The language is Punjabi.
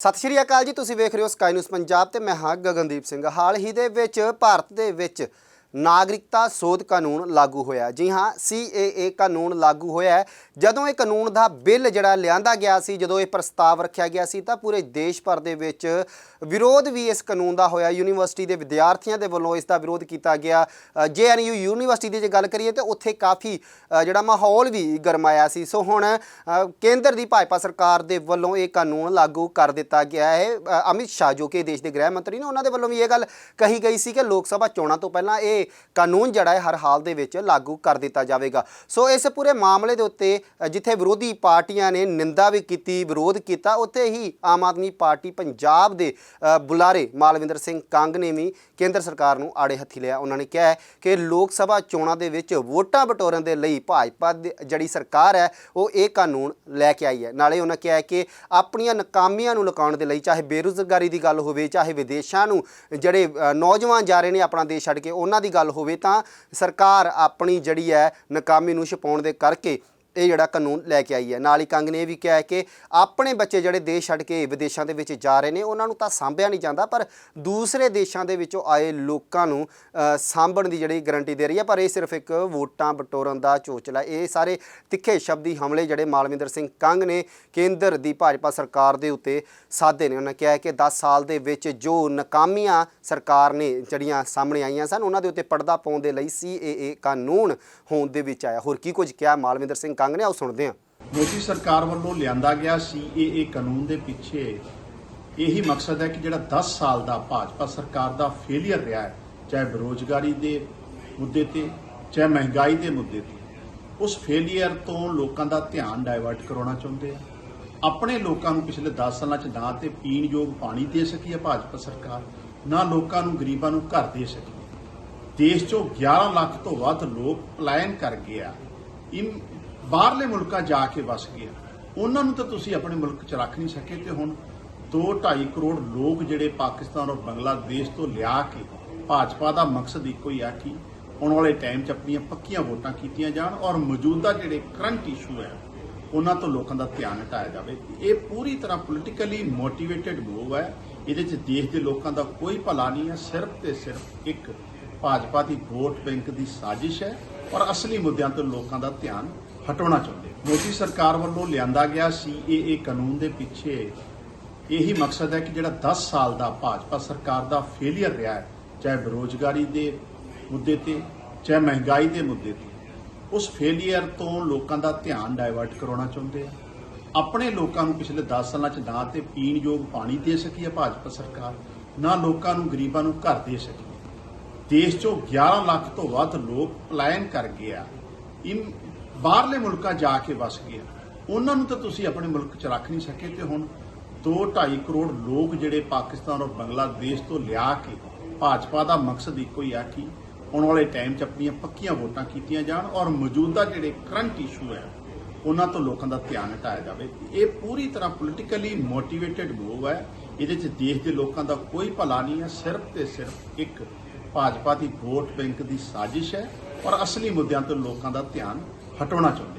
ਸਤਿ ਸ਼੍ਰੀ ਅਕਾਲ ਜੀ, ਤੁਸੀਂ ਵੇਖ ਰਹੇ ਹੋ ਸਕਾਈ ਨਿਊਜ਼ ਪੰਜਾਬ ਤੇ ਮੈਂ ਹਾਂ ਗਗਨਦੀਪ ਸਿੰਘ। ਹਾਲ ਹੀ ਦੇ ਵਿੱਚ, ਭਾਰਤ ਦੇ ਵਿੱਚ ਨਾਗਰਿਕਤਾ ਸੋਧ ਕਾਨੂੰਨ ਲਾਗੂ ਹੋਇਆ ਜੀ ਹਾਂ CAA ਕਾਨੂੰਨ ਲਾਗੂ ਹੋਇਆ ਜਦੋਂ ਇਹ ਕਾਨੂੰਨ ਦਾ ਬਿੱਲ ਜਿਹੜਾ ਲਿਆਂਦਾ ਗਿਆ ਸੀ, ਜਦੋਂ ਇਹ ਪ੍ਰਸਤਾਵ ਰੱਖਿਆ ਗਿਆ ਸੀ, ਤਾਂ ਪੂਰੇ ਦੇਸ਼ ਭਰ ਦੇ ਵਿੱਚ ਵਿਰੋਧ ਵੀ ਇਸ ਕਾਨੂੰਨ ਦਾ ਹੋਇਆ। ਯੂਨੀਵਰਸਿਟੀ ਦੇ ਵਿਦਿਆਰਥੀਆਂ ਦੇ ਵੱਲੋਂ ਇਸ ਦਾ ਵਿਰੋਧ ਕੀਤਾ ਗਿਆ। ਜੇਐਨਯੂ ਯੂਨੀਵਰਸਿਟੀ ਦੀ ਜੇ ਗੱਲ ਕਰੀਏ, ਤਾਂ ਉੱਥੇ ਕਾਫੀ ਜਿਹੜਾ ਮਾਹੌਲ ਵੀ ਗਰਮਾਇਆ ਸੀ। ਸੋ ਹੁਣ ਕੇਂਦਰ ਦੀ ਭਾਜਪਾ ਸਰਕਾਰ ਦੇ ਵੱਲੋਂ ਇਹ ਕਾਨੂੰਨ ਲਾਗੂ ਕਰ ਦਿੱਤਾ ਗਿਆ ਹੈ। ਅਮਿਤ ਸ਼ਾਹ, ਜੋ ਕਿ ਦੇਸ਼ ਦੇ ਗ੍ਰਹਿ ਮੰਤਰੀ ਨੇ, ਉਹਨਾਂ ਦੇ ਵੱਲੋਂ ਵੀ ਇਹ ਗੱਲ ਕਹੀ ਗਈ ਸੀ ਕਿ ਲੋਕ ਸਭਾ ਚੋਣਾਂ ਤੋਂ ਪਹਿਲਾਂ ਇਹ ਕਾਨੂੰਨ ਜਿਹੜਾ ਹੈ ਹਰ ਹਾਲ ਦੇ ਵਿੱਚ ਲਾਗੂ ਕਰ ਦਿੱਤਾ ਜਾਵੇਗਾ। ਸੋ ਇਸ ਪੂਰੇ ਮਾਮਲੇ ਦੇ ਉੱਤੇ ਜਿੱਥੇ ਵਿਰੋਧੀ ਪਾਰਟੀਆਂ ਨੇ ਨਿੰਦਾ ਵੀ ਕੀਤੀ, ਵਿਰੋਧ ਕੀਤਾ, ਉੱਥੇ ਹੀ ਆਮ ਆਦਮੀ ਪਾਰਟੀ ਪੰਜਾਬ ਦੇ ਬੁਲਾਰੇ ਮਾਲਵਿੰਦਰ ਸਿੰਘ ਕੰਗ ਨੇ ਵੀ ਕੇਂਦਰ ਸਰਕਾਰ ਨੂੰ ਆੜੇ ਹੱਥੀ ਲਿਆ। ਉਹਨਾਂ ਨੇ ਕਿਹਾ ਕਿ ਲੋਕ ਸਭਾ ਚੋਣਾਂ ਦੇ ਵਿੱਚ ਵੋਟਾਂ ਬਟੋਰਨ ਦੇ ਲਈ ਭਾਜਪਾ ਦੀ, ਜਿਹੜੀ ਸਰਕਾਰ ਹੈ, ਉਹ ਇਹ ਕਾਨੂੰਨ ਲੈ ਕੇ ਆਈ ਹੈ। ਨਾਲੇ ਉਹਨਾਂ ਕਿਹਾ ਕਿ ਆਪਣੀਆਂ ਨਾਕਾਮੀਆਂ ਨੂੰ ਲੁਕਾਉਣ ਦੇ ਲਈ, ਚਾਹੇ ਬੇਰੁਜ਼ਗਾਰੀ ਦੀ ਗੱਲ ਹੋਵੇ, ਚਾਹੇ ਵਿਦੇਸ਼ਾਂ ਨੂੰ, ਜਿਹੜੇ ਨੌਜਵਾਨ ਜਾ ਰਹੇ ਨੇ ਆਪਣਾ ਦੇਸ਼ ਛੱਡ ਕੇ, ਉਹਨਾਂ ਦੀ ਗੱਲ ਹੋਵੇ ਤਾਂ ਸਰਕਾਰ ਆਪਣੀ ਜਿਹੜੀ ਹੈ ਨਾਕਾਮੀ ਨੂੰ ਛੁਪਾਉਣ ਦੇ ਕਰਕੇ ਇਹ ਜਿਹੜਾ ਕਾਨੂੰਨ ਲੈ ਕੇ ਆਈ ਹੈ। ਨਾਲ ਹੀ ਕੰਗ ਨੇ ਇਹ ਵੀ ਕਿਹਾ ਹੈ ਕਿ ਆਪਣੇ ਬੱਚੇ ਜਿਹੜੇ ਦੇਸ਼ ਛੱਡ ਕੇ ਵਿਦੇਸ਼ਾਂ ਦੇ ਵਿੱਚ ਜਾ ਰਹੇ ਨੇ, ਉਹਨਾਂ ਨੂੰ ਤਾਂ ਸਾਂਭਿਆ ਨਹੀਂ ਜਾਂਦਾ, ਪਰ ਦੂਸਰੇ ਦੇਸ਼ਾਂ ਦੇ ਵਿੱਚੋਂ ਆਏ ਲੋਕਾਂ ਨੂੰ ਸਾਂਭਣ ਦੀ ਜਿਹੜੀ ਗਾਰੰਟੀ ਦੇ ਰਹੀ ਹੈ। ਪਰ ਇਹ ਸਿਰਫ ਇੱਕ ਵੋਟਾਂ ਬਟੋਰਨ ਦਾ ਚੋਚਲਾ ਇਹ ਸਾਰੇ ਤਿੱਖੇ ਸ਼ਬਦੀ ਹਮਲੇ ਜਿਹੜੇ ਮਾਲਵਿੰਦਰ ਸਿੰਘ ਕੰਗ ਨੇ ਕੇਂਦਰ ਦੀ ਭਾਜਪਾ ਸਰਕਾਰ ਦੇ ਉੱਤੇ ਸਾਧੇ ਨੇ। ਉਹਨਾਂ ਕਿਹਾ ਕਿ 10 ਸਾਲ ਦੇ ਵਿੱਚ ਜੋ ਨਕਾਮੀਆਂ ਸਰਕਾਰ ਨੇ ਜਿਹੜੀਆਂ ਸਾਹਮਣੇ ਆਈਆਂ ਸਨ, ਉਹਨਾਂ ਦੇ ਉੱਤੇ ਪਰਦਾ ਪਾਉਣ ਦੇ ਲਈ CAA ਕਾਨੂੰਨ ਹੋਣ ਦੇ ਵਿੱਚ ਆਇਆ। ਹੋਰ ਕੀ ਕੁਝ ਕਿਹਾ ਮਾਲਵਿੰਦਰ ਸਿੰਘ ਕੰਗ ਨੇ, ਆਓ ਸੁਣਦੇ ਹਾਂ। ਮੋਦੀ ਸਰਕਾਰ ਵੱਲੋਂ ਲਿਆਂਦਾ ਗਿਆ ਸੀਏਏ ਕਾਨੂੰਨ ਦੇ ਪਿੱਛੇ। ਇਹੀ ਮਕਸਦ ਹੈ ਕਿ ਜਿਹੜਾ 10 ਸਾਲ ਦਾ ਭਾਜਪਾ ਸਰਕਾਰ ਦਾ ਫੇਲਿਅਰ ਰਿਹਾ ਹੈ, ਚਾਹੇ ਬੇਰੋਜ਼ਗਾਰੀ ਦੇ ਮੁੱਦੇ ਤੇ, ਚਾਹੇ ਮਹਿੰਗਾਈ ਦੇ ਮੁੱਦੇ ਤੇ, ਉਸ ਫੇਲਿਅਰ ਤੋਂ ਲੋਕਾਂ ਦਾ ਧਿਆਨ ਡਾਇਵਰਟ ਕਰਾਉਣਾ ਚਾਹੁੰਦੇ ਆ। ਆਪਣੇ ਲੋਕਾਂ ਨੂੰ ਪਿਛਲੇ 10 ਸਾਲਾਂ 'ਚ ਨਾ ਤੇ ਪੀਣ ਯੋਗ ਪਾਣੀ ਦੇ ਸਕੀ ਹੈ ਭਾਜਪਾ ਸਰਕਾਰ, ਨਾ ਲੋਕਾਂ ਨੂੰ, ਗਰੀਬਾਂ ਨੂੰ ਘਰ ਦੇ ਸਕੀ ਦੇਸ਼ 'ਚੋਂ 11 ਲੱਖ ਤੋਂ ਵੱਧ ਲੋਕ ਪਲਾਇਨ ਕਰ ਗਏ ਆ। ਇਨ ਬਾਹਰਲੇ ਮੁਲਕਾਂ ਜਾ ਕੇ ਵਸ ਗਏ ਉਹਨਾਂ ਨੂੰ ਤਾਂ ਤੁਸੀਂ ਆਪਣੇ ਮੁਲਕ 'ਚ ਰੱਖ ਨਹੀਂ ਸਕੇ ਤੇ ਹੁਣ 2.5 ਕਰੋੜ ਲੋਕ ਜਿਹੜੇ ਪਾਕਿਸਤਾਨ ਔਰ ਬੰਗਲਾਦੇਸ਼ ਤੋਂ ਲਿਆ ਕੇ ਭਾਜਪਾ ਦਾ ਮਕਸਦ ਇੱਕੋ ਹੀ ਆ ਕਿ ਆਉਣ ਵਾਲੇ ਟਾਈਮ 'ਚ ਆਪਣੀਆਂ ਪੱਕੀਆਂ ਵੋਟਾਂ ਕੀਤੀਆਂ ਜਾਣ ਔਰ ਮੌਜੂਦਾ ਜਿਹੜੇ ਕਰੰਟ ਇਸ਼ੂ ਹੈ ਉਹਨਾਂ ਤੋਂ ਲੋਕਾਂ ਦਾ ਧਿਆਨ ਹਟਾਇਆ ਜਾਵੇ। ਇਹ ਪੂਰੀ ਤਰ੍ਹਾਂ ਪੋਲੀਟੀਕਲੀ ਮੋਟੀਵੇਟਿਡ ਮੂਵ ਹੈ ਇਹਦੇ 'ਚ ਦੇਸ਼ ਦੇ ਲੋਕਾਂ ਦਾ ਕੋਈ ਭਲਾ ਨਹੀਂ ਹੈ ਸਿਰਫ ਤੇ ਸਿਰਫ ਇੱਕ ਭਾਜਪਾ ਦੀ ਵੋਟ ਬੈਂਕ ਦੀ ਸਾਜ਼ਿਸ਼ ਹੈ ਔਰ ਅਸਲੀ ਮੁੱਦਿਆਂ ਤੋਂ ਲੋਕਾਂ ਦਾ ਧਿਆਨ ਹਟਾਉਣਾ ਚਾਹੁੰਦੇ ਮੋਦੀ ਸਰਕਾਰ ਵੱਲੋਂ ਲਿਆਂਦਾ ਗਿਆ ਸੀਏਏ ਕਾਨੂੰਨ ਦੇ ਪਿੱਛੇ ਇਹੀ ਮਕਸਦ ਹੈ ਕਿ ਜਿਹੜਾ 10 ਸਾਲ ਦਾ ਭਾਜਪਾ ਸਰਕਾਰ ਦਾ ਫੇਲਿਅਰ ਰਿਹਾ ਹੈ, ਚਾਹੇ ਬੇਰੋਜ਼ਗਾਰੀ ਦੇ ਮੁੱਦੇ ਤੇ, ਚਾਹੇ ਮਹਿੰਗਾਈ ਦੇ ਮੁੱਦੇ ਤੇ, ਉਸ ਫੇਲਿਅਰ ਤੋਂ ਲੋਕਾਂ ਦਾ ਧਿਆਨ ਡਾਇਵਰਟ ਕਰਾਉਣਾ ਚਾਹੁੰਦੇ ਆ। ਆਪਣੇ ਲੋਕਾਂ ਨੂੰ ਪਿਛਲੇ 10 ਸਾਲਾਂ 'ਚ ਨਾ ਤੇ ਪੀਣ ਯੋਗ ਪਾਣੀ ਦੇ ਸਕੀ ਹੈ ਭਾਜਪਾ ਸਰਕਾਰ, ਨਾ ਲੋਕਾਂ ਨੂੰ, ਗਰੀਬਾਂ ਨੂੰ ਘਰ ਦੇ ਸਕੀ ਦੇਸ਼ 'ਚੋਂ 11 ਲੱਖ ਤੋਂ ਵੱਧ ਲੋਕ ਪਲਾਇਨ ਕਰ ਗਏ ਆ। ਬਾਹਰਲੇ ਮੁਲਕਾਂ ਜਾ ਕੇ ਵਸ ਗਏ। ਉਹਨਾਂ ਨੂੰ ਤਾਂ ਤੁਸੀਂ ਆਪਣੇ ਮੁਲਕ 'ਚ ਰੱਖ ਨਹੀਂ ਸਕੇ ਤੇ ਹੁਣ 2.5 ਕਰੋੜ ਲੋਕ ਜਿਹੜੇ ਪਾਕਿਸਤਾਨ ਔਰ ਬੰਗਲਾਦੇਸ਼ ਤੋਂ ਲਿਆ ਕੇ ਭਾਜਪਾ ਦਾ ਮਕਸਦ ਇੱਕੋ ਹੀ ਆ ਕਿ ਆਉਣ ਵਾਲੇ ਟਾਈਮ 'ਚ ਆਪਣੀਆਂ ਪੱਕੀਆਂ ਵੋਟਾਂ ਕੀਤੀਆਂ ਜਾਣ ਔਰ ਮੌਜੂਦਾ ਜਿਹੜੇ ਕਰੰਟ ਇਸ਼ੂ ਹੈ, ਉਹਨਾਂ ਤੋਂ ਲੋਕਾਂ ਦਾ ਧਿਆਨ ਹਟਾਇਆ ਜਾਵੇ। ਇਹ ਪੂਰੀ ਤਰ੍ਹਾਂ ਪੋਲੀਟੀਕਲੀ ਮੋਟੀਵੇਟਿਡ ਮੂਵ ਹੈ। ਇਹਦੇ 'ਚ ਦੇਸ਼ ਦੇ ਲੋਕਾਂ ਦਾ ਕੋਈ ਭਲਾ ਨਹੀਂ ਹੈ। ਸਿਰਫ ਤੇ ਸਿਰਫ ਇੱਕ ਭਾਜਪਾ ਦੀ ਵੋਟ ਬੈਂਕ ਦੀ ਸਾਜ਼ਿਸ਼ ਹੈ ਔਰ ਅਸਲੀ ਮੁੱਦਿਆਂ ਤੋਂ ਲੋਕਾਂ ਦਾ ਧਿਆਨ ਹਟਾਉਣਾ ਚਾਹੁੰਦੇ